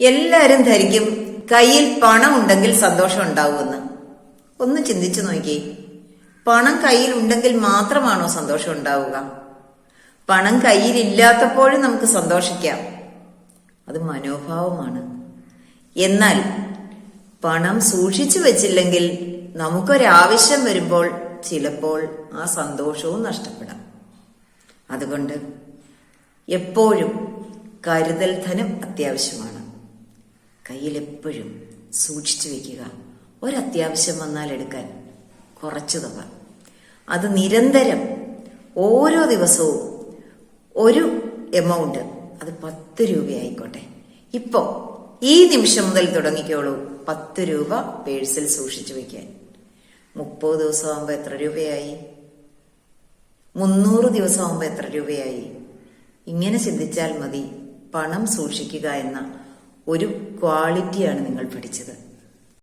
എല്ലാരും ധരിക്കും. കയ്യിൽ പണം ഉണ്ടെങ്കിൽ സന്തോഷം ഉണ്ടാവുമെന്ന്. ഒന്ന് ചിന്തിച്ചു നോക്കി. പണം കയ്യിൽ ഉണ്ടെങ്കിൽ മാത്രമാണോ സന്തോഷം ഉണ്ടാവുക? പണം കയ്യിലില്ലാത്തപ്പോഴും നമുക്ക് സന്തോഷിക്കാം. അത് മനോഭാവമാണ്. എന്നാൽ പണം സൂക്ഷിച്ചു വെച്ചില്ലെങ്കിൽ നമുക്കൊരാവശ്യം വരുമ്പോൾ ചിലപ്പോൾ ആ സന്തോഷവും നഷ്ടപ്പെടാം. അതുകൊണ്ട് എപ്പോഴും കരുതൽ ധനം അത്യാവശ്യമാണ്. കയ്യിൽ എപ്പോഴും സൂക്ഷിച്ചു വെക്കുക. ഒരത്യാവശ്യം വന്നാൽ എടുക്കാൻ കുറച്ചു തുക. അത് നിരന്തരം ഓരോ ദിവസവും ഒരു എമൗണ്ട് അത് പത്ത് രൂപയായിക്കോട്ടെ. ഇപ്പോ ഈ നിമിഷം മുതൽ തുടങ്ങിക്കോളൂ പത്ത് രൂപ പേഴ്സിൽ സൂക്ഷിച്ചു വെക്കാൻ. മുപ്പത് ദിവസമാകുമ്പോൾ എത്ര രൂപയായി? മുന്നൂറ് ദിവസമാകുമ്പോൾ എത്ര രൂപയായി? ഇങ്ങനെ ചിന്തിച്ചാൽ മതി പണം സൂക്ഷിക്കുക എന്ന ഒരു ക്വാളിറ്റിയാണ് നിങ്ങൾ പഠിച്ചത്.